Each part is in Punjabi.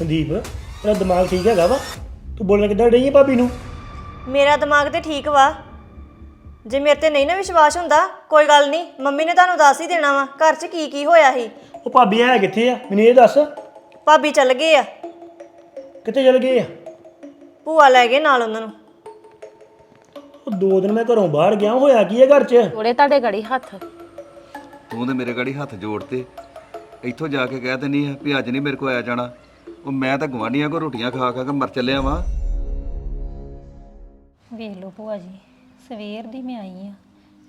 ਸੰਦੀਪ ਤੇਰਾ ਦਿਮਾਗ ਠੀਕ ਹੈਗਾ ਵਾ? ਤੂੰ ਬੋਲਣ ਕਿੱਦਾਂ ਡਈ ਹੈ ਭਾਬੀ ਨੂੰ? ਮੇਰਾ ਦਿਮਾਗ ਤੇ ਠੀਕ ਵਾ। ਜੇ ਮੇਰੇ ਤੇ ਨਹੀਂ ਨਾ ਵਿਸ਼ਵਾਸ ਹੁੰਦਾ ਕੋਈ ਗੱਲ ਨਹੀਂ ਮੰਮੀ ਨੇ ਤੁਹਾਨੂੰ ਦੱਸ ਹੀ ਦੇਣਾ ਵਾ ਘਰ 'ਚ ਕੀ ਕੀ ਹੋਇਆ ਸੀ। ਉਹ ਭਾਬੀ ਹੈ ਕਿੱਥੇ ਆ? ਮੈਨੂੰ ਇਹ ਦੱਸ। ਭਾਬੀ ਚੱਲ ਗਏ ਆ। ਕਿੱਥੇ ਚਲ ਗਏ ਆ? ਭੂਆ ਲੈ ਗਏ ਨਾਲ ਉਹਨਾਂ ਨੂੰ। ਉਹ ਦੋ ਦਿਨ ਮੈਂ ਘਰੋਂ ਬਾਹਰ ਗਿਆ ਹੋਇਆ ਕੀ ਹੈ ਘਰ 'ਚ? ਥੋੜੇ ਤੁਹਾਡੇ ਗੜੀ ਹੱਥ। ਤੂੰ ਤੇ ਮੇਰੇ ਗਾੜੀ ਹੱਥ ਜੋੜਤੇ। ਇੱਥੋਂ ਜਾ ਕੇ ਕਹਿ ਦਿੰਨੀ ਆ ਵੀ ਅੱਜ ਨਹੀਂ ਮੇਰੇ ਕੋ ਆਇਆ ਜਾਣਾ। ਉਹ ਮੈਂ ਤਾਂ ਗਵਾਂਢੀਆਂ ਕੋ ਰੋਟੀਆਂ ਖਾ ਖਾ ਕੇ ਮਰ ਚੱਲਿਆ ਵਾਂ। ਵੇਖ ਲਓ ਭੂਆ ਜੀ ਸਵੇਰ ਦੀ ਮੈਂ ਆਈ ਆ।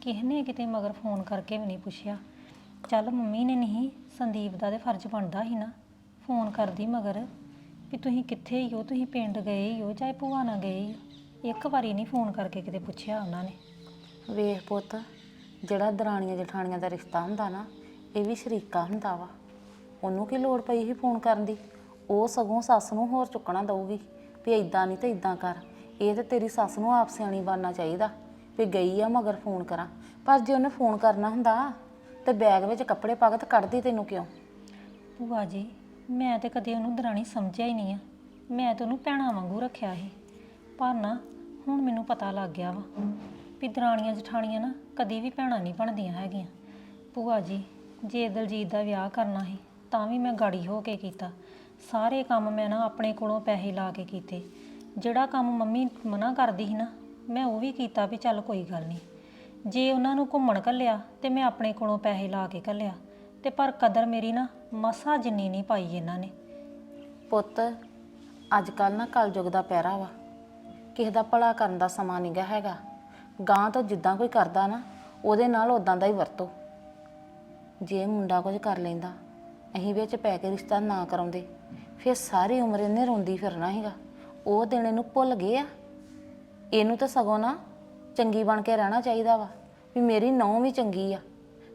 ਕਿਸੇ ਨੇ ਕਿਤੇ ਮਗਰ ਫੋਨ ਕਰਕੇ ਵੀ ਨਹੀਂ ਪੁੱਛਿਆ। ਚੱਲ ਮੰਮੀ ਨੇ ਨਹੀਂ ਸੰਦੀਪ ਦਾ ਤੇ ਫਰਜ਼ ਬਣਦਾ ਸੀ ਨਾ। ਫੋਨ ਕਰਦੀ ਮਗਰ ਵੀ ਤੁਸੀਂ ਕਿੱਥੇ ਹੀ ਹੋ ਤੁਸੀਂ ਪਿੰਡ ਗਏ ਹੀ ਹੋ ਚਾਹੇ ਭੂਆ ਨਾਲ ਗਏ ਹੀ ਹੋ। ਇੱਕ ਵਾਰੀ ਨਹੀਂ ਫੋਨ ਕਰਕੇ ਕਿਤੇ ਪੁੱਛਿਆ ਉਹਨਾਂ ਨੇ। ਵੇਖ ਪੁੱਤ ਜਿਹੜਾ ਦਰਾਣੀਆਂ ਜਠਾਣੀਆਂ ਦਾ ਰਿਸ਼ਤਾ ਹੁੰਦਾ ਨਾ ਇਹ ਵੀ ਸ਼ਰੀਕਾ ਹੁੰਦਾ ਵਾ। ਉਹਨੂੰ ਕੀ ਲੋੜ ਪਈ ਸੀ ਫੋਨ ਕਰਨ ਦੀ? ਉਹ ਸਗੋਂ ਸੱਸ ਨੂੰ ਹੋਰ ਚੁੱਕਣਾ ਦਊਗੀ ਵੀ ਇਦਾਂ ਨਹੀਂ ਤੇ ਇਦਾਂ ਕਰ। ਇਹ ਤੇ ਤੇਰੀ ਸੱਸ ਨੂੰ ਆਪ ਸਿਆਣੀ ਬਣਨਾ ਚਾਹੀਦਾ ਵੀ ਗਈ ਆ ਮਗਰ ਫੋਨ ਕਰਾਂ। ਪਰ ਜੇ ਉਹਨੇ ਫੋਨ ਕਰਨਾ ਹੁੰਦਾ ਤੇ ਬੈਗ ਵਿੱਚ ਕੱਪੜੇ ਪਾ ਕੇ ਤੇ ਕੱਢਦੀ ਤੈਨੂੰ ਕਿਉਂ? ਭੂਆ ਜੀ, ਮੈਂ ਤੇ ਕਦੇ ਉਹਨੂੰ ਦਰਾਣੀ ਸਮਝਿਆ ਹੀ ਨਹੀਂ ਆ। ਮੈਂ ਤੇ ਉਹਨੂੰ ਭੈਣਾ ਵਾਂਗੂ ਰੱਖਿਆ ਸੀ। ਪਰ ਨਾ, ਹੁਣ ਮੈਨੂੰ ਪਤਾ ਲੱਗ ਗਿਆ ਵਾ ਵੀ ਦਰਾਣੀਆਂ ਜਠਾਣੀਆਂ ਨਾ ਕਦੀ ਵੀ ਭੈਣਾਂ ਨਹੀਂ ਬਣਦੀਆਂ ਹੈਗੀਆਂ। ਭੂਆ ਜੀ, ਜੇ ਦਲਜੀਤ ਦਾ ਵਿਆਹ ਕਰਨਾ ਸੀ ਤਾਂ ਵੀ ਮੈਂ ਗਾੜੀ ਹੋ ਕੇ ਕੀਤਾ। ਸਾਰੇ ਕੰਮ ਮੈਂ ਨਾ ਆਪਣੇ ਕੋਲੋਂ ਪੈਸੇ ਲਾ ਕੇ ਕੀਤੇ। ਜਿਹੜਾ ਕੰਮ ਮੰਮੀ ਮਨਾ ਕਰਦੀ ਸੀ ਨਾ, ਮੈਂ ਉਹ ਵੀ ਕੀਤਾ ਵੀ ਚੱਲ ਕੋਈ ਗੱਲ ਨਹੀਂ। ਜੇ ਉਹਨਾਂ ਨੂੰ ਘੁੰਮਣ ਘੱਲਿਆ ਤੇ ਮੈਂ ਆਪਣੇ ਕੋਲੋਂ ਪੈਸੇ ਲਾ ਕੇ ਘੱਲਿਆ। ਤੇ ਪਰ ਕਦਰ ਮੇਰੀ ਨਾ ਮਸਾ ਜਿੰਨੀ ਨਹੀਂ ਪਾਈ ਇਹਨਾਂ ਨੇ। ਪੁੱਤ ਅੱਜ ਕੱਲ ਨਾ ਕਲਯੁਗ ਦਾ ਪਹਿਰਾ ਵਾ। ਕਿਸੇ ਦਾ ਭਲਾ ਕਰਨ ਦਾ ਸਮਾਂ ਨਹੀਂਗਾ ਹੈਗਾ। ਗਾਂ ਤੋਂ ਜਿੱਦਾਂ ਕੋਈ ਕਰਦਾ ਨਾ, ਉਹਦੇ ਨਾਲ ਉਦਾਂ ਦਾ ਹੀ ਵਰਤੋ। ਜੇ ਮੁੰਡਾ ਕੁਝ ਕਰ ਲੈਂਦਾ, ਅਸੀਂ ਵਿੱਚ ਪੈ ਕੇ ਰਿਸ਼ਤਾ ਨਾ ਕਰਾਉਂਦੇ। ਫਿਰ ਸਾਰੀ ਉਮਰ ਇਹਨੇ ਰੋਂਦੀ ਫਿਰਨਾ ਹੈਗਾ ਉਹ ਦਿਨ ਇਹਨੂੰ ਭੁੱਲ ਗਏ ਆ। ਇਹਨੂੰ ਤਾਂ ਸਗੋਂ ਨਾ ਚੰਗੀ ਬਣ ਕੇ ਰਹਿਣਾ ਚਾਹੀਦਾ ਵਾ, ਵੀ ਮੇਰੀ ਨੌਂ ਵੀ ਚੰਗੀ ਆ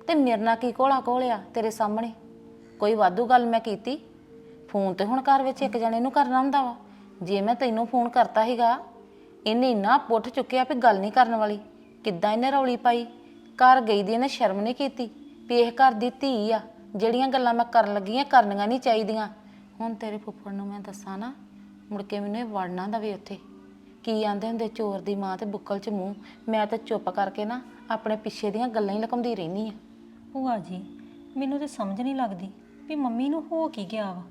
ਤੇ ਮੇਰੇ ਨਾਲ ਕੀ ਕੋਲਾ ਕੋਲਿਆ ਤੇਰੇ ਸਾਹਮਣੇ। ਕੋਈ ਵਾਧੂ ਗੱਲ ਮੈਂ ਕੀਤੀ। ਫੋਨ ਤੇ ਹੁਣ ਘਰ ਵਿੱਚ ਇੱਕ ਜਣੇ ਨੂੰ ਕਰਨਾ ਹੁੰਦਾ ਵਾ। ਜੇ ਮੈਂ ਤੈਨੂੰ ਫੋਨ ਕਰਤਾ ਸੀਗਾ, ਇਹਨੇ ਇੰਨਾ ਪੁੱਠ ਚੁੱਕਿਆ ਵੀ ਗੱਲ ਨਹੀਂ ਕਰਨ ਵਾਲੀ। ਕਿੱਦਾਂ ਇਹਨੇ ਰੌਲੀ ਪਾਈ? ਘਰ ਗਈ ਦੀ ਇਹਨੇ ਸ਼ਰਮ ਨਹੀਂ ਕੀਤੀ ਵੀ ਇਹ ਘਰ ਦੀ ਧੀ ਆ, ਜਿਹੜੀਆਂ ਗੱਲਾਂ ਮੈਂ ਕਰਨ ਲੱਗੀਆਂ ਕਰਨੀਆਂ ਨਹੀਂ ਚਾਹੀਦੀਆਂ। ਹੁਣ ਤੇਰੇ ਫੁੱਫੜ ਨੂੰ ਮੈਂ ਦੱਸਾਂ ਨਾ, ਮੁੜ ਕੇ ਮੈਨੂੰ ਇਹ ਵੜਨਾ ਦਵੇ ਉੱਥੇ। ਕੀ ਆਂਦੇ ਹੁੰਦੇ ਚੋਰ ਦੀ ਮਾਂ ਤੇ ਬੁੱਕਲ 'ਚ ਮੂੰਹ? ਮੈਂ ਤਾਂ ਚੁੱਪ ਕਰਕੇ ਨਾ ਆਪਣੇ ਪਿੱਛੇ ਦੀਆਂ ਗੱਲਾਂ ਹੀ ਲਕਾਉਂਦੀ ਰਹਿਨੀ ਆ। ਭੂਆ ਜੀ, ਮੈਨੂੰ ਤੇ ਸਮਝ ਨਹੀਂ ਲੱਗਦੀ ਵੀ ਮੰਮੀ ਨੂੰ ਹੋ ਕੀ ਗਿਆ ਵਾ।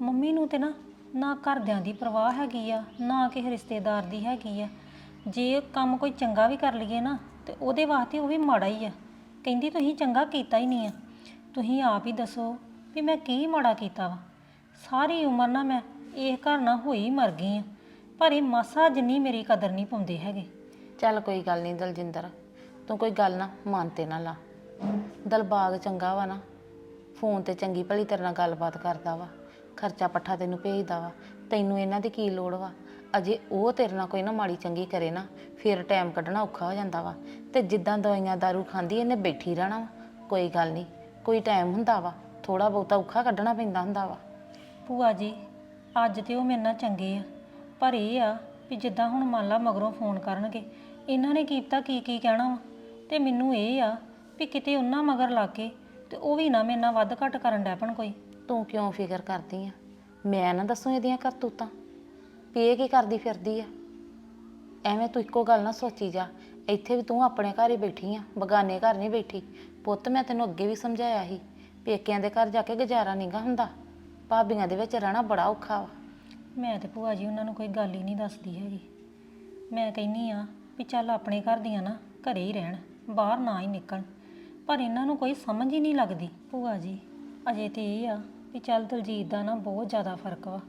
ਮੰਮੀ ਨੂੰ ਤੇ ਨਾ ਨਾ ਘਰਦਿਆਂ ਦੀ ਪਰਵਾਹ ਹੈਗੀ ਆ, ਨਾ ਕਿਸੇ ਰਿਸ਼ਤੇਦਾਰ ਦੀ ਹੈਗੀ ਆ। ਜੇ ਕੰਮ ਕੋਈ ਚੰਗਾ ਵੀ ਕਰ ਲਈਏ ਨਾ, ਤੇ ਉਹਦੇ ਵਾਸਤੇ ਉਹ ਵੀ ਮਾੜਾ ਹੀ ਆ। ਕਹਿੰਦੀ ਤੁਸੀਂ ਚੰਗਾ ਕੀਤਾ ਹੀ ਨਹੀਂ ਆ। ਤੁਸੀਂ ਆਪ ਹੀ ਦੱਸੋ ਵੀ ਮੈਂ ਕੀ ਮਾੜਾ ਕੀਤਾ ਵਾ। ਸਾਰੀ ਉਮਰ ਨਾ ਮੈਂ ਇਹ ਘਰ ਨਾਲ ਹੋਈ ਮਰ ਗਈ ਆ। ਪਰ ਇਹ ਮਾਸਾ ਜਿੰਨੀ ਮੇਰੀ ਕਦਰ ਨਹੀਂ ਪਾਉਂਦੇ ਹੈਗੇ। ਚੱਲ ਕੋਈ ਗੱਲ ਨਹੀਂ ਦਲਜਿੰਦਰ, ਤੂੰ ਕੋਈ ਗੱਲ ਨਾ ਮਨ ਤੇ ਨਾ ਲਾ। ਦਲਬਾਗ ਚੰਗਾ ਵਾ ਨਾ, ਫੋਨ ਤੇ ਚੰਗੀ ਭਲੀ ਤੇਰੇ ਨਾਲ ਗੱਲਬਾਤ ਕਰਦਾ ਵਾ, ਖਰਚਾ ਪੱਠਾ ਤੈਨੂੰ ਭੇਜਦਾ ਵਾ, ਤੈਨੂੰ ਇਹਨਾਂ ਦੀ ਕੀ ਲੋੜ ਵਾ? ਅਜੇ ਉਹ ਤੇਰੇ ਨਾਲ ਕੋਈ ਨਾ ਮਾੜੀ ਚੰਗੀ ਕਰੇ ਨਾ, ਫਿਰ ਟਾਈਮ ਕੱਢਣਾ ਔਖਾ ਹੋ ਜਾਂਦਾ ਵਾ। ਤੇ ਜਿੱਦਾਂ ਦਵਾਈਆਂ ਦਾਰੂ ਖਾਂਦੀ, ਇਹਨੇ ਬੈਠੀ ਰਹਿਣਾ ਵਾ। ਕੋਈ ਗੱਲ ਨਹੀਂ ਕੋਈ ਟਾਈਮ ਹੁੰਦਾ ਵਾ ਥੋੜਾ ਬਹੁਤਾ ਔਖਾ ਕੱਢਣਾ ਪੈਂਦਾ ਹੁੰਦਾ ਵਾ। ਭੂਆ ਜੀ, ਅੱਜ ਤੇ ਉਹ ਮੇਰੇ ਨਾਲ ਚੰਗੇ ਆ। ਪਰ ਇਹ ਆ ਵੀ ਜਿੱਦਾਂ ਹੁਣ ਮੰਨ ਲਾ ਮਗਰੋਂ ਫੋਨ ਕਰਨਗੇ, ਇਹਨਾਂ ਨੇ ਕੀਤਾ ਕੀ ਕੀ ਕਹਿਣਾ ਵਾ? ਤੇ ਮੈਨੂੰ ਇਹ ਆ ਵੀ ਕਿਤੇ ਉਹਨਾਂ ਮਗਰ ਲੱਗ ਕੇ ਤੇ ਉਹ ਵੀ ਨਾ ਮੇਰੇ ਨਾਲ ਵੱਧ ਘੱਟ ਕਰਨ ਡੈ ਪਣ ਕੋਈ। ਤੂੰ ਕਿਉਂ ਫਿਕਰ ਕਰਦੀ ਆ? ਮੈਂ ਨਾ ਦੱਸੂ ਇਹਦੀਆਂ ਕਰਤੂਤਾਂ। ਵੀ ਇਹ ਕੀ ਕਰਦੀ ਫਿਰਦੀ ਆ? ਐਵੇਂ ਤੂੰ ਇੱਕੋ ਗੱਲ ਨਾ ਸੋਚੀ ਜਾ। ਇੱਥੇ ਵੀ ਤੂੰ ਆਪਣੇ ਘਰ ਹੀ ਬੈਠੀ ਆ, ਬਗਾਨੇ ਘਰ ਨਹੀਂ ਬੈਠੀ। ਪੁੱਤ ਮੈਂ ਤੈਨੂੰ ਅੱਗੇ ਵੀ ਸਮਝਾਇਆ ਸੀ ਪੇਕਿਆਂ ਦੇ ਘਰ ਜਾ ਕੇ ਗੁਜ਼ਾਰਾ ਨਹੀਂਗਾ ਹੁੰਦਾ। ਭਾਬੀਆਂ ਦੇ ਵਿੱਚ ਰਹਿਣਾ ਬੜਾ ਔਖਾ ਵਾ। ਮੈਂ ਤੇ ਭੂਆ ਜੀ ਉਹਨਾਂ ਨੂੰ ਕੋਈ ਗੱਲ ਹੀ ਨਹੀਂ ਦੱਸਦੀ ਹੈਗੀ। ਮੈਂ ਕਹਿੰਨੀ ਆ ਵੀ ਚੱਲ ਆਪਣੇ ਘਰ ਦੀਆਂ ਨਾ ਘਰੇ ਹੀ ਰਹਿਣ, ਬਾਹਰ ਨਾ ਹੀ ਨਿਕਲਣ। ਪਰ ਇਹਨਾਂ ਨੂੰ ਕੋਈ ਸਮਝ ਹੀ ਨਹੀਂ ਲੱਗਦੀ ਭੂਆ ਜੀ। ਅਜੇ ਤੇ ਇਹ ਆ ਵੀ ਚੱਲ ਦਲਜੀਤ ਦਾ ਨਾ ਬਹੁਤ ਜ਼ਿਆਦਾ ਫ਼ਰਕ ਵਾ।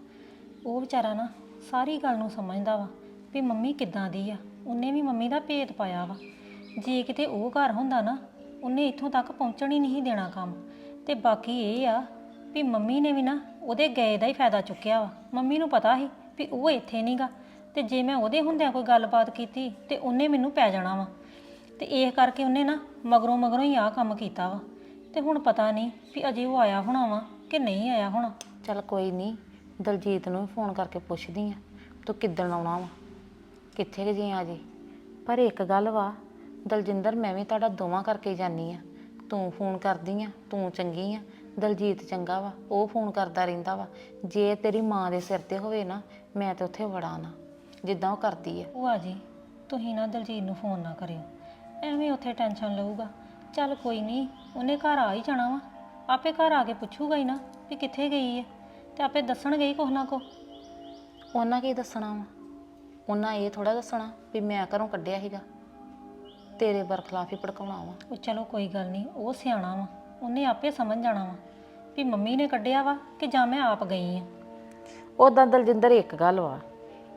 ਉਹ ਵਿਚਾਰਾ ਨਾ ਸਾਰੀ ਗੱਲ ਨੂੰ ਸਮਝਦਾ ਵਾ ਵੀ ਮੰਮੀ ਕਿੱਦਾਂ ਦੀ ਆ। ਉਹਨੇ ਵੀ ਮੰਮੀ ਦਾ ਭੇਤ ਪਾਇਆ ਵਾ। ਜੇ ਕਿਤੇ ਉਹ ਘਰ ਹੁੰਦਾ ਨਾ, ਉਹਨੇ ਇੱਥੋਂ ਤੱਕ ਪਹੁੰਚਣ ਹੀ ਨਹੀਂ ਦੇਣਾ ਕੰਮ। ਤੇ ਬਾਕੀ ਇਹ ਆ ਵੀ ਮੰਮੀ ਨੇ ਵੀ ਨਾ ਉਹਦੇ ਗਏ ਦਾ ਹੀ ਫਾਇਦਾ ਚੁੱਕਿਆ ਵਾ। ਮੰਮੀ ਨੂੰ ਪਤਾ ਸੀ ਵੀ ਉਹ ਇੱਥੇ ਨਹੀਂਗਾ। ਤੇ ਜੇ ਮੈਂ ਉਹਦੇ ਹੁੰਦਿਆਂ ਕੋਈ ਗੱਲਬਾਤ ਕੀਤੀ ਤੇ ਉਹਨੇ ਮੈਨੂੰ ਪੈ ਜਾਣਾ ਵਾ। ਤੇ ਇਹ ਕਰਕੇ ਉਹਨੇ ਨਾ ਮਗਰੋਂ ਮਗਰੋਂ ਹੀ ਆਹ ਕੰਮ ਕੀਤਾ ਵਾ। ਤੇ ਹੁਣ ਪਤਾ ਨਹੀਂ ਵੀ ਅਜੇ ਉਹ ਆਇਆ ਹੋਣਾ ਵਾ ਕਿ ਨਹੀਂ ਆਇਆ ਹੋਣਾ। ਚੱਲ ਕੋਈ ਨਹੀਂ, ਦਲਜੀਤ ਨੂੰ ਵੀ ਫੋਨ ਕਰਕੇ ਪੁੱਛਦੀ ਆ, ਤੂੰ ਕਿੱਦਣ ਆਉਣਾ ਵਾ? ਕਿੱਥੇ ਕੁ ਜੀ ਆ ਜੀ ਪਰ ਇੱਕ ਗੱਲ ਵਾ, ਦਲਜਿੰਦਰ ਮੈਂ ਵੀ ਤੁਹਾਡਾ ਦੋਵਾਂ ਕਰਕੇ ਜਾਨੀ ਆ। ਤੂੰ ਫੋਨ ਕਰਦੀ ਆ, ਤੂੰ ਚੰਗੀ ਆ। ਦਲਜੀਤ ਚੰਗਾ ਵਾ ਉਹ ਫੋਨ ਕਰਦਾ ਰਹਿੰਦਾ ਵਾ। ਜੇ ਤੇਰੀ ਮਾਂ ਦੇ ਸਿਰ ਤੇ ਹੋਵੇ ਨਾ ਮੈਂ ਤੇ ਉੱਥੇ ਵੜਾ ਨਾ ਜਿੱਦਾਂ ਉਹ ਕਰਦੀ ਆ। ਭੂਆ ਜੀ ਤੁਸੀਂ ਨਾ ਦਲਜੀਤ ਨੂੰ ਫੋਨ ਨਾ ਕਰਿਓ। ਐਵੇਂ ਉੱਥੇ ਟੈਨਸ਼ਨ ਲਊਗਾ। ਚੱਲ ਕੋਈ ਨਹੀਂ ਉਹਨੇ ਘਰ ਆ ਹੀ ਜਾਣਾ ਵਾ। ਆਪੇ ਘਰ ਆ ਕੇ ਪੁੱਛੂਗਾ ਹੀ ਨਾ ਵੀ ਕਿੱਥੇ ਗਈ ਹੈ ਤੇ ਆਪੇ ਦੱਸਣਗੇ ਹੀ ਕੁਛ ਨਾ ਕੁਛ। ਉਹਨਾਂ ਕੀ ਦੱਸਣਾ ਵਾ? ਉਹਨਾਂ ਇਹ ਥੋੜਾ ਦੱਸਣਾ ਵੀ ਮੈਂ ਘਰੋਂ ਕੱਢਿਆ ਸੀਗਾ। ਤੇਰੇ ਬਰਖਲਾਫ ਹੀ ਭੜਕਾਉਣਾ ਵਾ। ਉਹ ਚਲੋ ਕੋਈ ਗੱਲ ਨਹੀਂ ਉਹ ਸਿਆਣਾ ਵਾ। ਉਹਨੇ ਆਪੇ ਸਮਝ ਜਾਣਾ ਵਾ ਵੀ ਮੰਮੀ ਨੇ ਕੱਢਿਆ ਵਾ ਕਿ ਜਾਂ ਮੈਂ ਆਪ ਗਈ ਆ। ਉਦਾਂ ਦਲਜਿੰਦਰ ਇੱਕ ਗੱਲ ਵਾ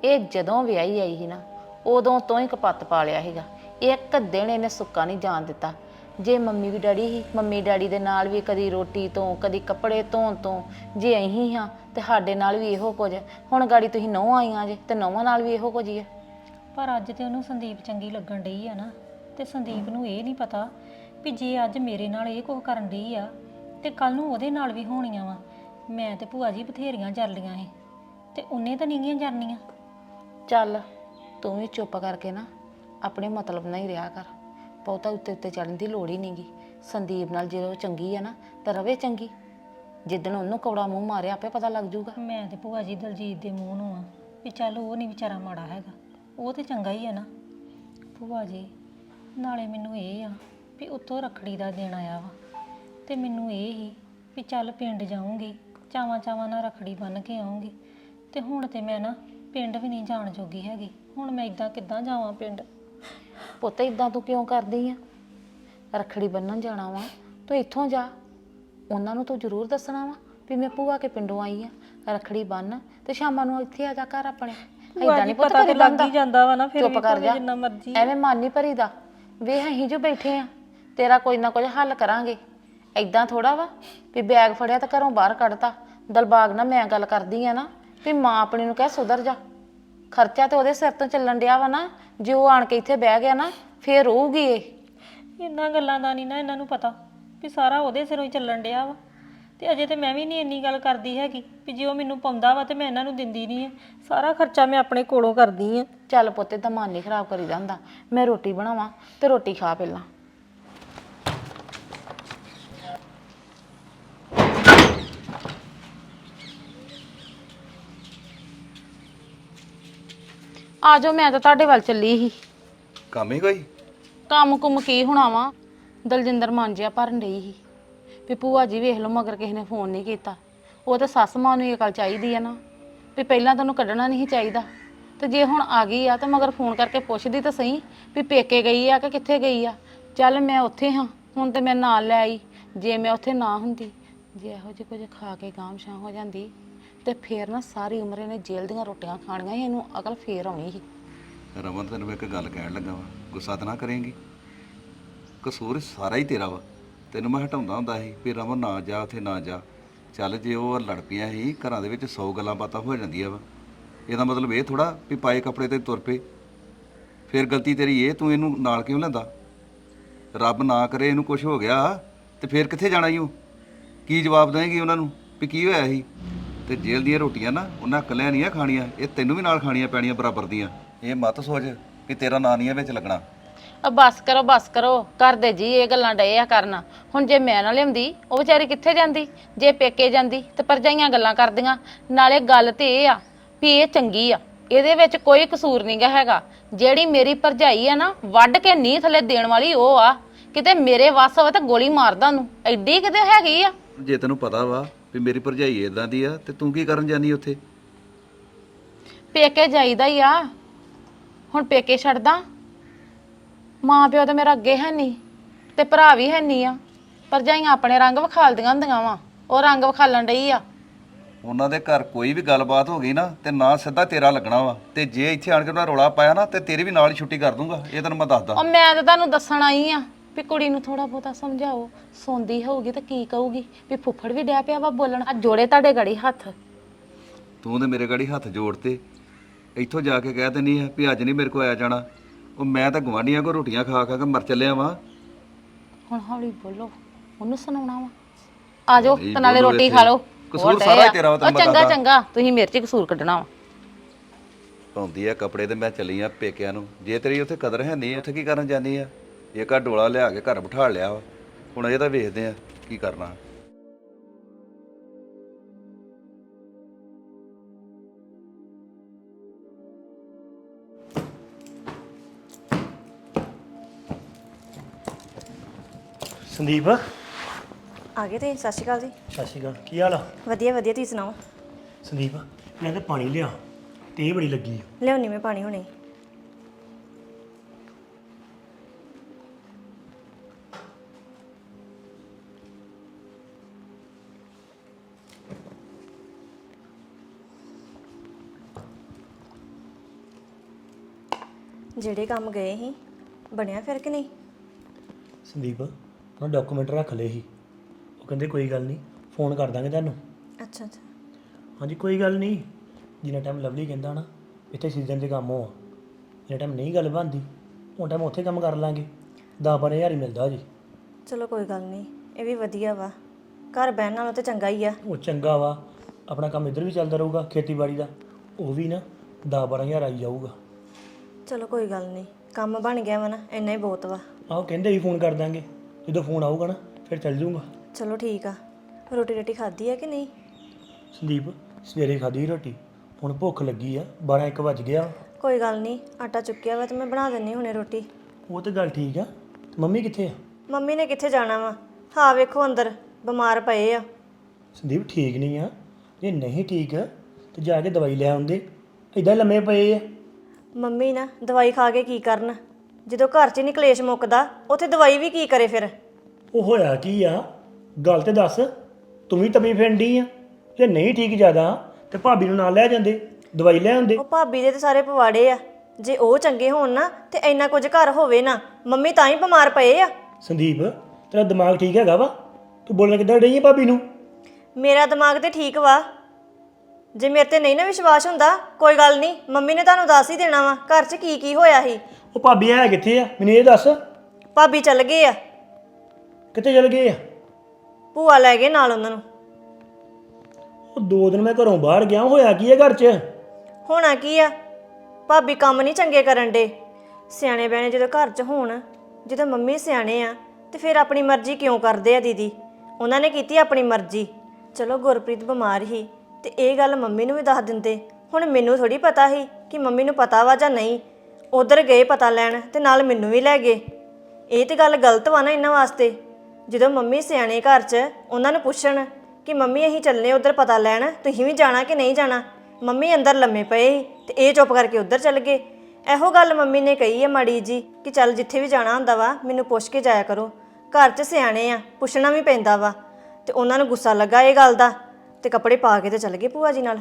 ਇਹ ਜਦੋਂ ਵਿਆਹੀ ਆਈ ਸੀ ਨਾ ਉਦੋਂ ਤੋਂ ਹੀ ਕਪੱਤ ਪਾ ਲਿਆ ਸੀਗਾ। ਇੱਕ ਦਿਨ ਇਹਨੇ ਸੁੱਕਾ ਨਹੀਂ ਜਾਣ ਦਿੱਤਾ। ਜੇ ਮੰਮੀ ਵੀ ਡੈਡੀ ਸੀ ਮੰਮੀ ਡੈਡੀ ਦੇ ਨਾਲ ਵੀ ਕਦੀ ਰੋਟੀ ਤੋਂ ਕਦੀ ਕੱਪੜੇ ਧੋਣ ਤੋਂ ਜੇ ਅਹੀਂ ਹਾਂ ਤੇ ਸਾਡੇ ਨਾਲ ਵੀ ਇਹੋ ਕੁਝ। ਹੁਣ ਗਾੜੀ ਤੁਸੀਂ ਨਹੁੰ ਆਈਆਂ ਜੇ ਤੇ ਨਹੁੰਾਂ ਨਾਲ ਵੀ ਇਹੋ ਕੁਝ ਹੀ ਹੈ ਪਰ ਅੱਜ ਤੇ ਉਹਨੂੰ ਸੰਦੀਪ ਚੰਗੀ ਲੱਗਣ ਡਈ ਆ ਨਾ ਤੇ ਸੰਦੀਪ ਨੂੰ ਇਹ ਨਹੀਂ ਪਤਾ ਵੀ ਜੇ ਅੱਜ ਮੇਰੇ ਨਾਲ ਇਹ ਕੁਝ ਕਰਨ ਡਈ ਆ ਤੇ ਕੱਲ ਨੂੰ ਉਹਦੇ ਨਾਲ ਵੀ ਹੋਣੀਆਂ ਵਾ। ਮੈਂ ਤੇ ਭੂਆ ਜੀ ਬਥੇਰੀਆਂ ਜਰ ਲੀਆਂ ਸੀ ਤੇ ਉਹਨੇ ਤਾਂ ਨਹੀਂ ਗੀਆਂ ਜਰਨੀਆਂ। ਚੱਲ ਤੂੰ ਵੀ ਚੁੱਪ ਕਰਕੇ ਨਾ ਆਪਣੇ ਮਤਲਬ ਨਾਲ ਹੀ ਰਿਹਾ ਕਰ। ਬਹੁਤਾ ਉੱਤੇ ਉੱਤੇ ਚੜਨ ਦੀ ਲੋੜ ਹੀ ਨਹੀਂਗੀ ਸੰਦੀਪ ਨਾਲ ਜਦੋਂ ਚੰਗੀ ਆ ਨਾ ਤਾਂ ਰਵੇ ਚੰਗੀ। ਜਿੱਦਣ ਉਹਨੂੰ ਕੌੜਾ ਮੂੰਹ ਮਾਰਿਆ ਆਪੇ ਪਤਾ ਲੱਗ ਜਾਊਗਾ। ਮੈਂ ਤੇ ਭੂਆ ਜੀ ਦਲਜੀਤ ਦੇ ਮੂੰਹ ਨੂੰ ਆ ਵੀ ਚੱਲ ਉਹ ਨਹੀਂ ਵਿਚਾਰਾ ਮਾੜਾ ਹੈਗਾ ਉਹ ਤੇ ਚੰਗਾ ਹੀ ਆ ਨਾ। ਭੂਆ ਜੀ ਨਾਲੇ ਮੈਨੂੰ ਇਹ ਆ ਵੀ ਉੱਤੋਂ ਰੱਖੜੀ ਦਾ ਦਿਨ ਆਇਆ ਵਾ। ਤੇ ਮੈਨੂੰ ਇਹ ਹੀ ਵੀ ਚੱਲ ਪਿੰਡ ਜਾਊਂਗੀ ਚਾਵਾਂ ਚਾਵਾਂ ਨਾਲ ਰੱਖੜੀ ਬੰਨ ਕੇ ਆਉਂਗੀ ਤੇ ਹੁਣ ਤੇ ਮੈਂ ਨਾ ਪਿੰਡ ਵੀ ਨਹੀਂ ਜਾਣ ਜੋਗੀ ਹੈਗੀ। ਹੁਣ ਮੈਂ ਇਦਾਂ ਕਿੱਦਾਂ ਜਾਵਾਂ ਪਿੰਡ? ਪੁੱਤ ਇਦਾਂ ਤੂੰ ਕਿਉਂ ਕਰਦੀ ਆ? ਰਖੜੀ ਬੰਨਣ ਜਾਣਾ ਵਾ ਤੂੰ ਇੱਥੋਂ ਜਾ। ਉਹਨਾਂ ਨੂੰ ਤੂੰ ਜ਼ਰੂਰ ਦੱਸਣਾ ਵਾ ਵੀ ਮੈਂ ਭੂਆ ਕੇ ਪਿੰਡੋਂ ਆਈ ਆ। ਰਖੜੀ ਬੰਨ ਤੇ ਸ਼ਾਮਾਂ ਨੂੰ ਇੱਥੇ ਆ ਜਾ ਘਰ ਆਪਣੇ। ਇਦਾਂ ਨਹੀਂ ਪੁੱਤ ਲੱਗ ਹੀ ਜਾਂਦਾ ਵਾ ਨਾ ਫਿਰ ਚੁੱਪ ਕਰ ਜਾ। ਜਿੰਨਾ ਮਰਜ਼ੀ ਐਵੇਂ ਮਨ ਨਹੀਂ ਭਰੀਦਾ। ਵੇ ਅਸੀਂ ਜੋ ਬੈਠੇ ਆ। ਤੇਰਾ ਕੋਈ ਨਾ ਕੁਝ ਹੱਲ ਕਰਾਂਗੇ। ਐਦਾਂ ਥੋੜਾ ਵਾ ਵੀ ਬੈਗ ਫੜਿਆ ਤਾਂ ਘਰੋਂ ਬਾਹਰ ਕੱਢਤਾ। ਦਲਬਾਗ ਨਾਲ ਮੈਂ ਗੱਲ ਕਰਦੀ ਆ ਨਾ ਵੀ ਮਾਂ ਆਪਣੀ ਨੂੰ ਕਹਿ ਸੁਧਰ ਜਾ। ਖਰਚਾ ਤੇ ਉਹਦੇ ਸਿਰ ਤੋਂ ਚੱਲਣ ਡਿਆ ਵਾ ਨਾ ਜੇ ਉਹ ਆਣ ਕੇ ਇੱਥੇ ਬਹਿ ਗਿਆ ਨਾ ਫੇਰ ਰਹੂਗੀ ਇਹ। ਇੰਨਾ ਗੱਲਾਂ ਦਾ ਨਹੀਂ ਨਾ ਇਹਨਾਂ ਨੂੰ ਪਤਾ ਵੀ ਸਾਰਾ ਉਹਦੇ ਸਿਰੋਂ ਹੀ ਚੱਲਣ ਡਿਆ ਵਾ। ਤੇ ਅਜੇ ਤੇ ਮੈਂ ਵੀ ਨਹੀਂ ਇੰਨੀ ਗੱਲ ਕਰਦੀ ਹੈਗੀ ਵੀ ਜੇ ਉਹ ਮੈਨੂੰ ਪਾਉਂਦਾ ਵਾ ਤੇ ਮੈਂ ਇਹਨਾਂ ਨੂੰ ਦਿੰਦੀ ਨਹੀਂ ਆ। ਸਾਰਾ ਖਰਚਾ ਮੈਂ ਆਪਣੇ ਕੋਲੋਂ ਕਰਦੀ ਆ। ਚੱਲ ਪੁੱਤੇ ਤਾਂ ਮਨ ਨਹੀਂ ਖਰਾਬ ਕਰੀਦਾ ਹੁੰਦਾ ਮੈਂ ਰੋਟੀ ਬਣਾਵਾਂ ਤੇ ਰੋਟੀ ਖਾ ਪਹਿਲਾਂ। ਆ ਜਾਓ ਮੈਂ ਤਾਂ ਤੁਹਾਡੇ ਵੱਲ ਚੱਲੀ ਸੀ। ਕੰਮ ਹੀ ਕੋਈ? ਕੰਮ ਕੁਮ ਕੀ ਹੋਣਾ ਵਾ? ਦਲਜਿੰਦਰ ਮਾਂਜਿਆ ਭਰਨ ਡਈ ਸੀ। ਵੀ ਭੂਆ ਜੀ ਵੇਖ ਲਓ ਮਗਰ ਕਿਸੇ ਨੇ ਫੋਨ ਨਹੀਂ ਕੀਤਾ। ਉਹ ਤਾਂ ਸੱਸ ਮਾਂ ਨੂੰ ਇਹ ਗੱਲ ਚਾਹੀਦੀ ਆ ਨਾ। ਵੀ ਪਹਿਲਾਂ ਤੈਨੂੰ ਕੱਢਣਾ ਨਹੀਂ ਚਾਹੀਦਾ। ਤੇ ਜੇ ਹੁਣ ਆ ਗਈ ਆ ਤਾਂ ਮਗਰ ਫੋਨ ਕਰਕੇ ਪੁੱਛਦੀ ਤਾਂ ਸਹੀ ਵੀ ਪੇਕੇ ਗਈ ਆ ਕਿ ਕਿੱਥੇ ਗਈ ਆ? ਚੱਲ ਮੈਂ ਉੱਥੇ ਹਾਂ ਹੁਣ ਤੇ ਮੈਂ ਨਾਲ ਲੈ ਆਈ। ਜੇ ਮੈਂ ਉੱਥੇ ਨਾ ਹੁੰਦੀ ਜੇ ਇਹੋ ਜਿਹੀ ਕੁਝ ਖਾ ਕੇ ਗਾਮਸ਼ਾਂ ਹੋ ਜਾਂਦੀ। ਤੇ ਫੇਰ ਨਾ ਸਾਰੀ ਉਮਰ ਇਹਨੇ ਜੇਲ੍ਹ ਦੀਆਂ ਰੋਟੀਆਂ ਖਾਣੀਆਂ ਸੀ, ਇਹਨੂੰ ਅਕਲ ਫੇਰ ਆਉਣੀ ਸੀ। ਰਮਨ, ਤੈਨੂੰ ਮੈਂ ਇੱਕ ਗੱਲ ਕਹਿਣ ਲੱਗਾ ਵਾ। ਗੁੱਸਾ ਤਾਂ ਨਾ ਕਰੇਂਗੀ। ਕਸੂਰ ਸਾਰਾ ਹੀ ਤੇਰਾ ਵਾ। ਤੈਨੂੰ ਮੈਂ ਹਟਾਉਂਦਾ ਹੁੰਦਾ ਸੀ ਵੀ ਰਮਨ ਨਾ ਜਾ, ਉੱਥੇ ਨਾ ਜਾ। ਚੱਲ ਜੇ ਉਹ ਲੜ ਪਈਆਂ ਸੀ, ਘਰਾਂ ਦੇ ਵਿੱਚ 100 ਗੱਲਾਂ ਬਾਤਾਂ ਹੋ ਜਾਂਦੀਆਂ ਵਾ। ਇਹਦਾ ਮਤਲਬ ਇਹ ਥੋੜਾ ਵੀ ਪਾਏ ਕੱਪੜੇ ਤੇ ਤੁਰ ਪਏ। ਫਿਰ ਗਲਤੀ ਤੇਰੀ ਇਹ, ਤੂੰ ਇਹਨੂੰ ਨਾਲ ਕਿਉਂ ਲੈਂਦਾ ਰੱਬ ਨਾ ਕਰੇ ਇਹਨੂੰ ਕੁਝ ਹੋ ਗਿਆ, ਤੇ ਫਿਰ ਕਿੱਥੇ ਜਾਣਾ ਈ ਉਹ ਕੀ ਜਵਾਬ ਦੇਵੇਂਗੀ ਉਹਨਾਂ ਨੂੰ ਵੀ ਕੀ ਹੋਇਆ ਸੀ? ਤੇ ਜੇਲ੍ਹ ਦੀਆਂ ਰੋਟੀਆਂ ਨਾ ਉਹਨਾਂ ਇਕੱਲਿਆਂ ਨਹੀਂ ਆ ਖਾਣੀਆਂ ਇਹ ਤੈਨੂੰ ਵੀ ਨਾਲ ਖਾਣੀਆਂ ਪੈਣੀਆਂ ਬਰਾਬਰ ਦੀਆਂ। ਇਹ ਮਤ ਸੋਚ ਵੀ ਤੇਰਾ ਨਾਂ ਨਹੀਂ ਇਹ ਵਿੱਚ ਲੱਗਣਾ। ਆ ਬਸ ਕਰੋ ਬਸ ਕਰੋ ਘਰ ਦੇ ਜੀ ਇਹ ਗੱਲਾਂ ਡਏ ਆ ਕਰਨਾ। ਹੁਣ ਜੇ ਮੈਂ ਨਾ ਲਿਆਉਂਦੀ ਉਹ ਵਿਚਾਰੀ ਕਿੱਥੇ ਜਾਂਦੀ? ਜੇ ਪੇਕੇ ਜਾਂਦੀ ਤੇ ਪਰਜਾਈਆਂ ਗੱਲਾਂ ਕਰਦੀਆਂ। ਨਾਲੇ ਗੱਲ ਤੇ ਇਹ ਆ ਵੀ ਇਹ ਚੰਗੀ ਆ। ਇਹਦੇ ਵਿੱਚ ਕੋਈ ਕਸੂਰ ਨਹੀਂਗਾ ਹੈਗਾ। ਜਿਹੜੀ ਮੇਰੀ ਭਰਜਾਈ ਆ ਨਾ ਵੱਢ ਕੇ ਨੀਂਹ ਥੱਲੇ ਦੇਣ ਵਾਲੀ ਉਹ ਆ। ਕਿਤੇ ਮੇਰੇ ਵੱਸ ਹੋਵੇ ਤਾਂ ਗੋਲੀ ਮਾਰਦਾ ਨੂੰ ਐਡੀ ਕਿਤੇ ਹੈਗੀ ਆ? ਜੇ ਤੈਨੂੰ ਪਤਾ ਵਾ ਵੀ ਮੇਰੀ ਭਰਜਾਈ ਇਦਾਂ ਦੀ ਆ ਤੇ ਤੂੰ ਕੀ ਕਰਨ ਜਾਨੀ ਉੱਥੇ? ਪੇਕੇ ਜਾਈਦਾ ਹੀ ਆ। ਹੁਣ ਪੇਕੇ ਛੱਡਦਾ। ਮਾਂ ਪਿਓ ਤੇ ਮੇਰਾ ਅੱਗੇ ਹੈ ਨਹੀਂ ਤੇ ਭਰਾ ਵੀ ਹੈ ਨਹੀਂ ਆ। ਭਰਜਾਈਆਂ ਆਪਣੇ ਰੰਗ ਵਿਖਾਲਦੀਆਂ ਹੁੰਦੀਆਂ ਵਾ ਉਹ ਰੰਗ ਵਿਖਾਲਣ ਡਈ ਆ। ਉਹਨਾਂ ਦੇ ਘਰ ਕੋਈ ਵੀ ਗੱਲਬਾਤ ਹੋ ਗਈ ਨਾ ਤੇ ਨਾ ਸਿੱਧਾ ਤੇਰਾ ਲੱਗਣਾ ਵਾ। ਤੇ ਜੇ ਇੱਥੇ ਆਣ ਕੇ ਉਹਨਾਂ ਰੋਲਾ ਪਾਇਆ ਨਾ ਤੇ ਤੇਰੀ ਵੀ ਨਾਲ ਹੀ ਛੁੱਟੀ ਕਰ ਦੂੰਗਾ ਇਹ ਤੈਨੂੰ ਮੈਂ ਦੱਸਦਾ। ਉਹ ਮੈਂ ਤਾਂ ਤੁਹਾਨੂੰ ਦੱਸਣ ਆਈ ਆ। ਵੀ ਕੁੜੀ ਨੂੰ ਥੋੜਾ ਬਹੁਤਾ ਸਮਝਾਓ ਸੌਂਦੀ ਹੋਊਗੀ ਤਾਂ ਕੀ ਕਹੂਗੀ? ਵੀ ਫੁੱਫੜ ਵੀ ਡਿਆ ਪਿਆ ਵਾ ਬੋਲਣ ਆ ਜੋੜੇ ਤੁਹਾਡੇ ਗੜੀ ਹੱਥ। ਤੂੰ ਤੇ ਮੇਰੇ ਗਾੜੀ ਹੱਥ ਜੋੜਤੇ। ਇੱਥੋਂ ਜਾ ਕੇ ਕਹਿ ਦਿੰਨੀ ਆ ਵੀ ਅੱਜ ਨਹੀਂ ਮੇਰੇ ਕੋਲ ਆਇਆ ਜਾਣਾ। ਉਹ ਮੈਂ ਤਾਂ ਗਵਾਂਢੀਆਂ ਕੋ ਰੋਟੀਆਂ ਖਾ ਖਾ ਕੇ ਮਰ ਚੱਲਿਆ ਵਾਂ। ਹੁਣ ਹੌਲੀ ਬੋਲੋ ਉਹਨੂੰ ਸੁਣਾਉਣਾ ਵਾ। ਆ ਜਾਓ ਤੇ ਨਾਲੇ ਬੋਲੋ ਰੋਟੀ ਇੱਥੇ। ਖਾ ਲਓ। ਕਸੂਰ ਡਏ ਸਾਰਾ ਹੀ ਆ। ਤੇਰਾ ਵਾ, ਤੈਨੂੰ ਉਹ ਚੰਗਾ। ਚੰਗਾ ਤੁਸੀਂ ਮੇਰੇ 'ਚ ਕਸੂਰ ਕੱਢਣਾ ਵਾ। ਪਾਉਂਦੀ ਆ ਕੱਪੜੇ ਤੇ ਮੈਂ ਚੱਲੀ ਆ ਪੇਕਿਆਂ ਨੂੰ। ਜੇ ਤੇਰੀ ਉੱਥੇ ਕਦਰ ਹੈ ਨਹੀਂ ਉੱਥੇ ਕੀ ਕਰਨ ਜਾਨੀ ਆ? ਇੱਕ ਆ ਡੋਲਾ ਲਿਆ ਕੇ ਘਰ ਬਿਠਾ ਲਿਆ ਵਾ। ਹੁਣ ਇਹ ਤਾਂ ਵੇਖਦੇ ਆ ਕੀ ਕਰਨਾ। ਸੰਦੀਪ? ਆ ਗਏ ਤੇ ਸਤਿ ਸ਼੍ਰੀ ਅਕਾਲ ਜੀ। ਸਤਿ ਸ਼੍ਰੀ ਅਕਾਲ। ਕੀ ਹਾਲ ਆ? ਵਧੀਆ ਵਧੀਆ। ਤੁਸੀਂ ਸੁਣਾਓ? ਸੰਦੀਪ ਮੈਂ ਤਾਂ ਪਾਣੀ ਲਿਆ। ਤੇ ਬੜੀ ਲੱਗੀ। ਲਿਆਉਣੀ ਮੈਂ ਪਾਣੀ ਹੁਣੇ। ਜਿਹੜੇ ਕੰਮ ਗਏ ਸੀ ਬਣਿਆ ਫਿਰ ਕਿ ਨਹੀਂ? ਸੰਦੀਪ ਉਹਨਾਂ ਡਾਕੂਮੈਂਟ ਰੱਖ ਲਏ ਸੀ। ਉਹ ਕਹਿੰਦੇ ਕੋਈ ਗੱਲ ਨਹੀਂ ਫੋਨ ਕਰ ਦਾਂਗੇ ਤੁਹਾਨੂੰ। ਅੱਛਾ ਅੱਛਾ। ਹਾਂਜੀ ਕੋਈ ਗੱਲ ਨਹੀਂ। ਜਿੰਨਾ ਟਾਈਮ ਲਵਲੀ ਕਹਿੰਦਾ ਨਾ ਇੱਥੇ ਸੀਜ਼ਨ ਦੇ ਕੰਮ ਹੋ ਜਿਹੜਾ ਟਾਈਮ ਨਹੀਂ ਗੱਲ ਬਣਦੀ ਉਹ ਟਾਈਮ ਉੱਥੇ ਕੰਮ ਕਰ ਲਾਂਗੇ। 10 ਬਾਰਾਂ ਹਜ਼ਾਰ ਹੀ ਮਿਲਦਾ ਜੀ। ਚਲੋ ਕੋਈ ਗੱਲ ਨਹੀਂ ਇਹ ਵੀ ਵਧੀਆ ਵਾ। ਘਰ ਬਹਿਣ ਨਾਲੋਂ ਤੇ ਚੰਗਾ ਹੀ ਆ। ਉਹ ਚੰਗਾ ਵਾ। ਆਪਣਾ ਕੰਮ ਇੱਧਰ ਵੀ ਚੱਲਦਾ ਰਹੂਗਾ ਖੇਤੀਬਾੜੀ ਦਾ। ਉਹ ਵੀ ਨਾ 10 ਬਾਰਾਂ ਹਜ਼ਾਰ ਆਈ ਜਾਊਗਾ। ਚਲੋ ਕੋਈ ਗੱਲ ਨਹੀਂ ਕੰਮ ਬਣ ਗਿਆ ਵਾ ਨਾ ਇੰਨਾ ਹੀ ਬਹੁਤ ਵਾ। ਆਹੋ ਕਹਿੰਦੇ ਹੀ ਫੋਨ ਕਰ ਦਾਂਗੇ ਜਦੋਂ ਫੋਨ ਆਊਗਾ ਨਾ ਫਿਰ ਚੱਲ ਜਾਊਗਾ। ਚਲੋ ਠੀਕ ਆ ਰੋਟੀ ਰੋਟੀ ਖਾਧੀ ਹੈ ਕਿ ਨਹੀਂ? ਸੰਦੀਪ ਸਵੇਰੇ ਖਾਧੀ ਰੋਟੀ ਹੁਣ ਭੁੱਖ ਲੱਗੀ ਆ 12 1 ਵੱਜ ਗਿਆ। ਕੋਈ ਗੱਲ ਨਹੀਂ ਆਟਾ ਚੁੱਕਿਆ ਵਾ ਤੇ ਮੈਂ ਬਣਾ ਦਿੰਨੀ ਹੁਣੇ ਰੋਟੀ। ਉਹ ਤੇ ਗੱਲ ਠੀਕ ਆ ਮੰਮੀ ਕਿੱਥੇ ਆ? ਮੰਮੀ ਨੇ ਕਿੱਥੇ ਜਾਣਾ ਵਾ? ਹਾਂ ਵੇਖੋ ਅੰਦਰ ਬਿਮਾਰ ਪਏ ਆ। ਸੰਦੀਪ ਠੀਕ ਨਹੀਂ ਆ ਜੇ ਨਹੀਂ ਠੀਕ ਤੇ ਜਾ ਕੇ ਦਵਾਈ ਲੈ ਆਉਂਦੇ ਇਦਾਂ ਲੰਮੇ ਪਏ ਆ। ਮੰਮੀ ਨਾ ਦਵਾਈ ਖਾ ਕੇ ਕੀ ਕਰਨ? ਜਦੋਂ ਘਰ 'ਚ ਨਹੀਂ ਕਲੇਸ਼ ਮੁੱਕਦਾ ਉੱਥੇ ਦਵਾਈ ਵੀ ਕੀ ਕਰੇ ਫਿਰ? ਉਹ ਹੋਇਆ ਕੀ ਆ? ਗੱਲ ਤੇ ਦੱਸ ਤੂੰ ਵੀ ਤਵੀ ਫੈਂਡੀ ਆ? ਜੇ ਨਹੀਂ ਠੀਕ ਜ਼ਿਆਦਾ ਤੇ ਭਾਬੀ ਨੂੰ ਨਾਲ ਲੈ ਜਾਂਦੇ ਦਵਾਈ ਲੈ ਆਉਂਦੇ। ਉਹ ਭਾਬੀ ਦੇ ਤੇ ਸਾਰੇ ਪਵਾੜੇ ਆ। ਜੇ ਉਹ ਚੰਗੇ ਹੋਣ ਨਾ ਤੇ ਇੰਨਾ ਕੁਝ ਘਰ ਹੋਵੇ ਨਾ ਮੰਮੀ ਤਾਂ ਹੀ ਬਿਮਾਰ ਪਏ ਆ। ਸੰਦੀਪ ਤੇਰਾ ਦਿਮਾਗ ਠੀਕ ਹੈਗਾ ਵਾ? ਤੂੰ ਬੋਲਣ ਕਿੱਦਾਂ ਡਈ ਆ ਭਾਬੀ ਨੂੰ? ਮੇਰਾ ਦਿਮਾਗ ਤੇ ਠੀਕ ਵਾ। ਜੇ ਮੇਰੇ ਤੇ ਨਹੀਂ ਨਾ ਵਿਸ਼ਵਾਸ ਹੁੰਦਾ ਕੋਈ ਗੱਲ ਨਹੀਂ ਮੰਮੀ ਨੇ ਤੁਹਾਨੂੰ ਦੱਸ ਹੀ ਦੇਣਾ ਵਾ ਘਰ 'ਚ ਕੀ ਕੀ ਹੋਇਆ ਸੀ? ਉਹ ਭਾਬੀ ਹੈ ਕਿੱਥੇ ਆ? ਮੈਨੂੰ ਇਹ ਦੱਸ। ਭਾਬੀ ਚੱਲ ਗਏ ਆ। ਕਿੱਥੇ ਚਲ ਗਏ ਆ? ਭੂਆ ਲੈ ਗਏ ਨਾਲ ਉਹਨਾਂ ਨੂੰ। ਉਹ ਦੋ ਦਿਨ ਮੈਂ ਘਰੋਂ ਬਾਹਰ ਗਿਆ ਹੋਇਆ ਕੀ ਆ ਘਰ 'ਚ? ਹੋਣਾ ਕੀ ਆ? ਭਾਬੀ ਕੰਮ ਨਹੀਂ ਚੰਗੇ ਕਰਨ ਦੇ। ਸਿਆਣੇ ਬੈਣੇ ਜਦੋਂ ਘਰ 'ਚ ਹੋਣ ਜਦੋਂ ਮੰਮੀ ਸਿਆਣੇ ਆ ਤੇ ਫਿਰ ਆਪਣੀ ਮਰਜ਼ੀ ਕਿਉਂ ਕਰਦੇ ਆ ਦੀਦੀ? ਉਹਨਾਂ ਨੇ ਕੀਤੀ ਆਪਣੀ ਮਰਜ਼ੀ। ਚਲੋ ਗੁਰਪ੍ਰੀਤ ਬਿਮਾਰ ਹੀ। ਤੇ ਇਹ ਗੱਲ ਮੰਮੀ ਨੂੰ ਵੀ ਦੱਸ ਦਿੰਦੇ। ਹੁਣ ਮੈਨੂੰ ਥੋੜੀ ਪਤਾ ਸੀ ਕਿ ਮੰਮੀ ਨੂੰ ਪਤਾ ਵਾ ਜਾਂ ਨਹੀਂ। ਉਧਰ ਗਏ ਪਤਾ ਲੈਣ ਤੇ ਨਾਲ ਮੈਨੂੰ ਵੀ ਲੈ ਗਏ। ਇਹ ਤੇ ਗੱਲ ਗਲਤ ਵਾ ਨਾ ਇਹਨਾਂ ਵਾਸਤੇ। ਜਦੋਂ ਮੰਮੀ ਸਿਆਣੇ ਘਰ 'ਚ ਉਹਨਾਂ ਨੂੰ ਪੁੱਛਣ ਕਿ ਮੰਮੀ ਅਸੀਂ ਚੱਲਨੇ ਉਧਰ ਪਤਾ ਲੈਣ, ਤੁਸੀਂ ਵੀ ਜਾਣਾ ਕਿ ਨਹੀਂ ਜਾਣਾ? ਮੰਮੀ ਅੰਦਰ ਲੰਮੇ ਪਏ ਸੀ ਤੇ ਇਹ ਚੁੱਪ ਕਰਕੇ ਉਧਰ ਚੱਲ ਗਏ। ਇਹੋ ਗੱਲ ਮੰਮੀ ਨੇ ਕਹੀ ਹੈ ਮਾੜੀ ਜੀ ਕਿ ਚੱਲ ਜਿੱਥੇ ਵੀ ਜਾਣਾ ਹੁੰਦਾ ਵਾ, ਮੈਨੂੰ ਪੁੱਛ ਕੇ ਜਾਇਆ ਕਰੋ। ਘਰ 'ਚ ਸਿਆਣੇ ਆ, ਪੁੱਛਣਾ ਵੀ ਪੈਂਦਾ ਵਾ। ਤੇ ਉਹਨਾਂ ਨੂੰ ਗੁੱਸਾ ਲੱਗਾ ਇਹ ਗੱਲ ਦਾ। ਤੇ ਕੱਪੜੇ ਪਾ ਕੇ ਤੇ ਚੱਲ ਗਏ ਭੂਆ ਜੀ ਨਾਲ।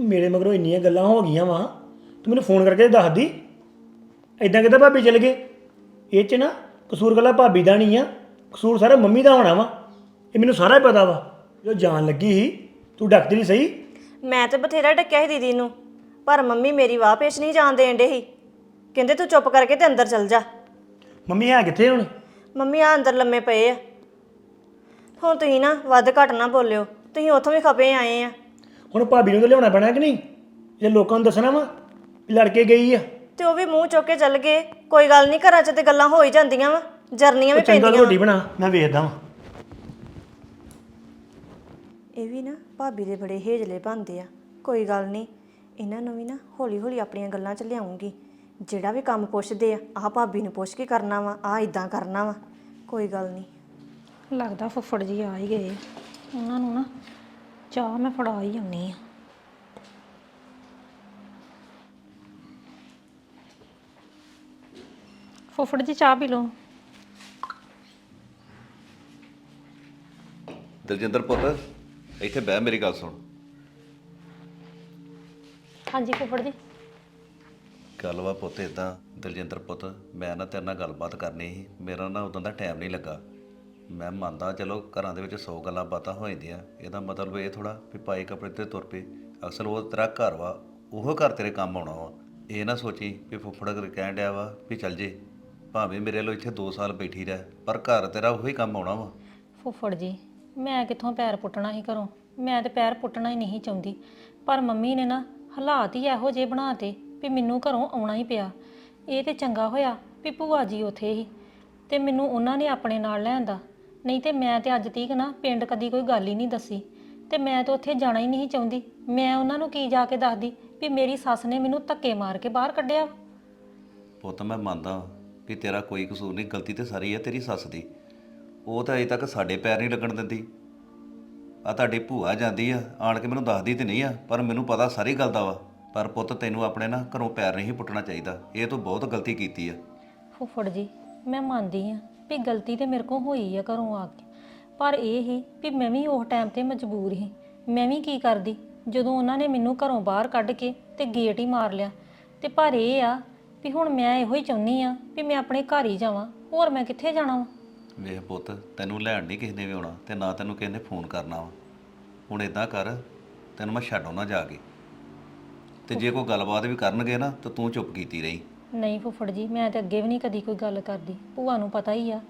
ਮੇਰੇ ਮਗਰੋਂ ਇੰਨੀਆਂ ਗੱਲਾਂ ਹੋ ਗਈਆਂ ਵਾ ਤੂੰ ਮੈਨੂੰ ਫੋਨ ਕਰਕੇ ਦੱਸ ਦੀ ਐਦਾਂ ਕਿਦਾਂ ਭਾਬੀ ਚਲ ਗਏ? ਇਹ 'ਚ ਨਾ ਕਸੂਰ ਗੱਲਾਂ ਭਾਬੀ ਦਾ ਨਹੀਂ ਆ ਕਸੂਰ ਸਾਰਾ ਮੰਮੀ ਦਾ ਹੋਣਾ ਵਾ। ਇਹ ਮੈਨੂੰ ਸਾਰਾ ਹੀ ਪਤਾ ਵਾ। ਜੋ ਜਾਣ ਲੱਗੀ ਸੀ ਤੂੰ ਡੱਕਦੀ ਨਹੀਂ ਸਹੀ। ਮੈਂ ਤੇ ਬਥੇਰਾ ਡੱਕਿਆ ਸੀ ਦੀਦੀ ਨੂੰ ਪਰ ਮੰਮੀ ਮੇਰੀ ਵਾਹ ਪੇਸ਼ ਨਹੀਂ ਜਾਣ ਦੇਣ ਡੇ ਸੀ। ਕਹਿੰਦੇ ਤੂੰ ਚੁੱਪ ਕਰਕੇ ਤੇ ਅੰਦਰ ਚੱਲ ਜਾ। ਮੰਮੀ ਹੈ ਕਿੱਥੇ ਹੁਣ? ਮੰਮੀ ਆ ਅੰਦਰ ਲੰਮੇ ਪਏ ਆ। ਹੁਣ ਤੁਸੀਂ ਨਾ ਵੱਧ ਘੱਟ ਨਾ ਬੋਲਿਓ। ਤੁਸੀਂ ਉੱਥੋਂ ਵੀ ਖਪੇ ਆਏ ਆ। ਹੁਣ ਭਾਬੀ ਨੂੰ ਤਾਂ ਲਿਆਉਣਾ ਪੈਣਾ ਕਿ ਨਹੀਂ? ਜੇ ਲੋਕਾਂ ਨੂੰ ਦੱਸਣਾ ਵਾ ਵੀ ਲੜ ਕੇ ਗਈ ਆ। ਤੇ ਉਹ ਵੀ ਮੂੰਹ ਚੁੱਕ ਕੇ ਚੱਲ ਗਏ। ਕੋਈ ਗੱਲ ਨਹੀਂ ਘਰਾਂ 'ਚ ਤੇ ਗੱਲਾਂ ਹੋ ਹੀ ਜਾਂਦੀਆਂ ਵਾ। ਜਰਨੀਆਂ ਵੀ ਚੰਗਾ ਪੈਂਦੀਆਂ। ਰੋਟੀ ਬਣਾ ਮੈਂ ਵੇਖਦਾ ਵਾਂ। ਇਹ ਵੀ ਨਾ ਭਾਬੀ ਦੇ ਬੜੇ ਹੇਜਲੇ ਬਣਦੇ ਆ। ਕੋਈ ਗੱਲ ਨਹੀਂ ਇਹਨਾਂ ਨੂੰ ਵੀ ਨਾ ਹੌਲੀ ਹੌਲੀ ਆਪਣੀਆਂ ਗੱਲਾਂ 'ਚ ਲਿਆਉਂਗੀ। ਜਿਹੜਾ ਵੀ ਕੰਮ ਪੁੱਛਦੇ ਆ ਆਹ ਭਾਬੀ ਨੂੰ ਪੁੱਛ ਕੇ ਕਰਨਾ ਵਾ ਆਹ ਇਦਾਂ ਕਰਨਾ ਵਾ। ਕੋਈ ਗੱਲ ਨਹੀਂ। ਲੱਗਦਾ ਫੁੱਫੜ ਜੀ ਆ ਹੀ ਗਏ। ਉਹਨਾਂ ਨੂੰ ਨਾ ਚਾਹ ਮੈਂ ਫੜਾ ਹੀ ਆਉਣੀ ਆ ਫੁੱਫੜ ਜੀ ਚਾਹ ਪੀ ਲਓ। ਦਲਜਿੰਦਰ ਪੁੱਤ ਇੱਥੇ ਬਹਿ ਮੇਰੀ ਗੱਲ ਸੁਣ। ਹਾਂਜੀ ਫੁੱਫੜ ਜੀ। ਗੱਲ ਵਾ ਪੁੱਤ ਇਦਾਂ ਦਲਜਿੰਦਰ ਪੁੱਤ ਮੈਂ ਨਾ ਤੇਰੇ ਨਾਲ ਗੱਲਬਾਤ ਕਰਨੀ ਸੀ ਮੇਰਾ ਨਾ ਉਦੋਂ ਦਾ ਟਾਈਮ ਨਹੀਂ ਲੱਗਾ। ਮੈਂ ਮੰਨਦਾ, ਚਲੋ ਘਰਾਂ ਦੇ ਵਿੱਚ 100 ਗੱਲਾਂ ਬਾਤਾਂ ਹੋ ਜਾਂਦੀਆਂ। ਇਹਦਾ ਮਤਲਬ ਇਹ ਥੋੜਾ ਵੀ ਪਾਏ ਕੱਪੜੇ ਤੇ ਤੁਰ ਪਏ ਅਕਸਰ ਉਹ ਤੇਰਾ ਘਰ ਵਾ, ਉਹ ਘਰ ਤੇਰੇ ਕੰਮ ਆਉਣਾ ਵਾ। ਇਹ ਨਾ ਸੋਚੀ ਵੀ ਫੁੱਫੜ ਕਰ ਕਹਿਣ ਡਿਆ ਵਾ ਵੀ ਚੱਲ ਜੇ, ਭਾਵੇਂ ਮੇਰੇ ਲੋ ਇੱਥੇ 2 ਸਾਲ ਬੈਠੀ ਰਹਿ, ਪਰ ਘਰ ਤੇਰਾ ਉਹੀ ਕੰਮ ਆਉਣਾ ਵਾ। ਫੁੱਫੜ ਜੀ, ਮੈਂ ਕਿੱਥੋਂ ਪੈਰ ਪੁੱਟਣਾ ਹੀ ਘਰੋਂ? ਮੈਂ ਤੇ ਪੈਰ ਪੁੱਟਣਾ ਹੀ ਨਹੀਂ ਚਾਹੁੰਦੀ। ਪਰ ਮੰਮੀ ਨੇ ਨਾ ਹਾਲਾਤ ਹੀ ਇਹੋ ਜਿਹੇ ਬਣਾਤੇ ਵੀ ਮੈਨੂੰ ਘਰੋਂ ਆਉਣਾ ਹੀ ਪਿਆ। ਇਹ ਤੇ ਚੰਗਾ ਹੋਇਆ ਵੀ ਭੂਆ ਜੀ ਉਥੇ ਹੀ, ਤੇ ਮੈਨੂੰ ਉਹਨਾਂ ਨੇ ਆਪਣੇ ਨਾਲ ਲਿਆਂਦਾ ਨਹੀਂ ਤੇ ਮੈਂ ਤੇ ਅੱਜ ਤੀਕ ਨਾ ਪਿੰਡ ਕਦੀ ਕੋਈ ਗੱਲ ਹੀ ਨਹੀਂ ਦੱਸੀ ਤੇ ਮੈਂ ਤਾਂ ਉੱਥੇ ਜਾਣਾ ਹੀ ਨਹੀਂ ਚਾਹੁੰਦੀ। ਮੈਂ ਉਹਨਾਂ ਨੂੰ ਕੀ ਜਾ ਕੇ ਦੱਸਦੀ ਵੀ ਮੇਰੀ ਸੱਸ ਨੇ ਮੈਨੂੰ ਧੱਕੇ ਮਾਰ ਕੇ ਬਾਹਰ ਕੱਢਿਆ ਵਾ। ਪੁੱਤ ਮੈਂ ਮੰਨਦਾ ਵੀ ਤੇਰਾ ਕੋਈ ਕਸੂਰ ਨਹੀਂ ਗਲਤੀ ਤੇ ਸਾਰੀ ਹੈ ਤੇਰੀ ਸੱਸ ਦੀ। ਉਹ ਤਾਂ ਅਜੇ ਤੱਕ ਸਾਡੇ ਪੈਰ ਨਹੀਂ ਲੱਗਣ ਦਿੰਦੀ। ਆ ਤੁਹਾਡੀ ਭੂਆ ਜਾਂਦੀ ਆ ਆਣ ਕੇ ਮੈਨੂੰ ਦੱਸਦੀ ਤੇ ਨਹੀਂ ਆ ਪਰ ਮੈਨੂੰ ਪਤਾ ਸਾਰੀ ਗੱਲ ਦਾ ਵਾ। ਪਰ ਪੁੱਤ ਤੈਨੂੰ ਆਪਣੇ ਨਾ ਘਰੋਂ ਪੈਰ ਨਹੀਂ ਪੁੱਟਣਾ ਚਾਹੀਦਾ। ਇਹ ਤੂੰ ਬਹੁਤ ਗਲਤੀ ਕੀਤੀ ਆ। ਫੁੱਫੜ ਜੀ ਮੈਂ ਮੰਨਦੀ ਆ। ਵੀ ਗਲਤੀ ਤੇ ਮੇਰੇ ਕੋਲ ਹੋਈ ਆ ਘਰੋਂ ਆ ਕੇ। ਪਰ ਇਹ ਹੀ ਵੀ ਮੈਂ ਵੀ ਉਸ ਟਾਈਮ ਤੇ ਮਜਬੂਰ ਸੀ। ਮੈਂ ਵੀ ਕੀ ਕਰਦੀ? ਜਦੋਂ ਉਹਨਾਂ ਨੇ ਮੈਨੂੰ ਘਰੋਂ ਬਾਹਰ ਕੱਢ ਕੇ ਤੇ ਗੇਟ ਹੀ ਮਾਰ ਲਿਆ। ਤੇ ਪਰ ਇਹ ਆ ਵੀ ਹੁਣ ਮੈਂ ਇਹੋ ਹੀ ਚਾਹੁੰਦੀ ਆ ਵੀ ਮੈਂ ਆਪਣੇ ਘਰ ਹੀ ਜਾਵਾਂ। ਹੋਰ ਮੈਂ ਕਿੱਥੇ ਜਾਣਾ ਵਾ? ਵੇਖ ਪੁੱਤ ਤੈਨੂੰ ਲੈਣ ਨਹੀਂ ਕਿਸੇ ਨੇ ਵੀ ਆਉਣਾ ਤੇ ਨਾ ਤੈਨੂੰ ਕਿਸੇ ਨੇ ਫੋਨ ਕਰਨਾ ਵਾ। ਹੁਣ ਇਦਾਂ ਕਰ ਤੈਨੂੰ ਮੈਂ ਛੱਡ ਆਉਣਾ ਜਾ ਕੇ। ਤੇ ਜੇ ਕੋਈ ਗੱਲਬਾਤ ਵੀ ਕਰਨਗੇ ਨਾ ਤਾਂ ਤੂੰ ਚੁੱਪ ਕੀਤੀ ਰਹੀ। ਨਹੀਂ ਫੁੱਫੜ ਜੀ ਮੈਂ ਤੇ ਅੱਗੇ ਵੀ ਨਹੀਂ ਕਦੀ ਕੋਈ ਗੱਲ ਕਰਦੀ। ਭੂਆ ਨੂੰ ਪਤਾ ਹੀ ਆ।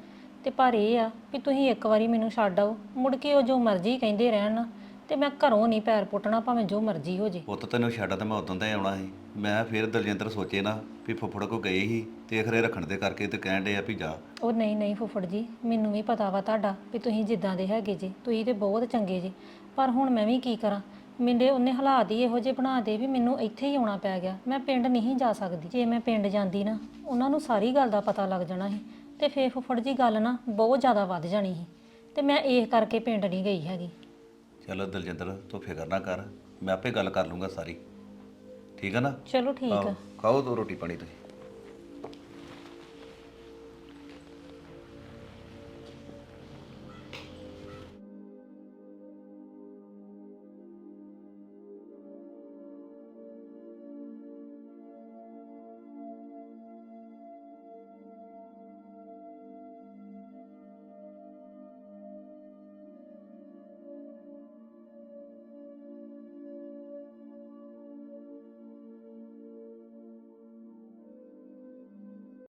ਤੇ ਪਰ ਇਹ ਆ ਵੀ ਤੁਸੀਂ ਇੱਕ ਵਾਰੀ ਮੈਨੂੰ ਛੱਡ ਆਓ। ਮੁੜ ਕੇ ਉਹ ਜੋ ਮਰਜ਼ੀ ਕਹਿੰਦੇ ਰਹਿਣ ਨਾ ਤੇ ਮੈਂ ਘਰੋਂ ਨਹੀਂ ਪੈਰ ਪੁੱਟਣਾ ਭਾਵੇਂ ਜੋ ਮਰਜ਼ੀ ਹੋ ਜੇ। ਪੁੱਤ ਤੈਨੂੰ ਛੱਡ ਤਾਂ ਮੈਂ ਉਦੋਂ ਦਾ ਹੀ ਆਉਣਾ ਸੀ। ਮੈਂ ਫਿਰ ਦਲਜਿੰਦਰ ਸੋਚੇ ਨਾ ਵੀ ਫੁੱਫੜ ਕੋ ਗਏ ਸੀ ਤੇ ਖਰੇ ਰੱਖਣ ਦੇ ਕਰਕੇ ਤੇ ਕਹਿਣ ਡੇ ਆ ਵੀ ਜਾ। ਉਹ ਨਹੀਂ ਨਹੀਂ ਫੁੱਫੜ ਜੀ ਮੈਨੂੰ ਵੀ ਪਤਾ ਵਾ ਤੁਹਾਡਾ ਵੀ ਤੁਸੀਂ ਜਿੱਦਾਂ ਦੇ ਹੈਗੇ ਜੀ ਤੁਸੀਂ ਤੇ ਬਹੁਤ ਚੰਗੇ ਜੀ। ਪਰ ਹੁਣ ਮੈਂ ਵੀ ਕੀ ਕਰਾਂ? ਮੇਰੇ ਉਹਨੇ ਹਾਲਾਤ ਹੀ ਇਹੋ ਜਿਹੇ ਬਣਾ ਦੇ ਵੀ ਮੈਨੂੰ ਇੱਥੇ ਹੀ ਆਉਣਾ ਪੈ ਗਿਆ। ਮੈਂ ਪਿੰਡ ਨਹੀਂ ਜਾ ਸਕਦੀ। ਜੇ ਮੈਂ ਪਿੰਡ ਜਾਂਦੀ ਨਾ ਉਹਨਾਂ ਨੂੰ ਸਾਰੀ ਗੱਲ ਦਾ ਪਤਾ ਲੱਗ ਜਾਣਾ ਸੀ ਤੇ ਫੇਰ ਫੁੱਫੜ ਜੀ ਗੱਲ ਨਾ ਬਹੁਤ ਜ਼ਿਆਦਾ ਵੱਧ ਜਾਣੀ ਸੀ ਤੇ ਮੈਂ ਇਹ ਕਰਕੇ ਪਿੰਡ ਨਹੀਂ ਗਈ ਹੈਗੀ। ਚਲੋ ਦਲਜਿੰਦਰ ਤੂੰ ਫਿਕਰ ਨਾ ਕਰ। ਮੈਂ ਆਪੇ ਗੱਲ ਕਰ ਲੂੰਗਾ ਸਾਰੀ। ਠੀਕ ਹੈ ਨਾ? ਚਲੋ ਠੀਕ ਆ। ਆਹੋ, ਖਾਓ ਤੋ ਰੋਟੀ ਪਾਣੀ ਤੁਸੀਂ।